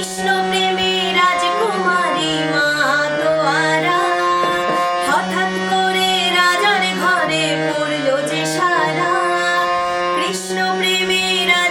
কৃষ্ণ প্রেমে রাজকুমারী মা তোয়ারা হঠাৎ করে রাজার ঘরে সারা। কৃষ্ণ প্রেমে রাজ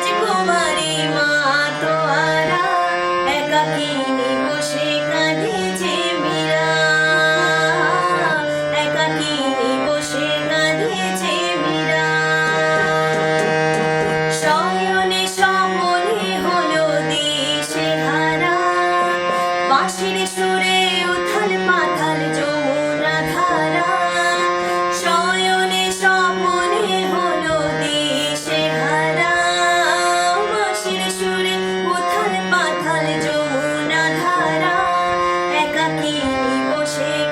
sing.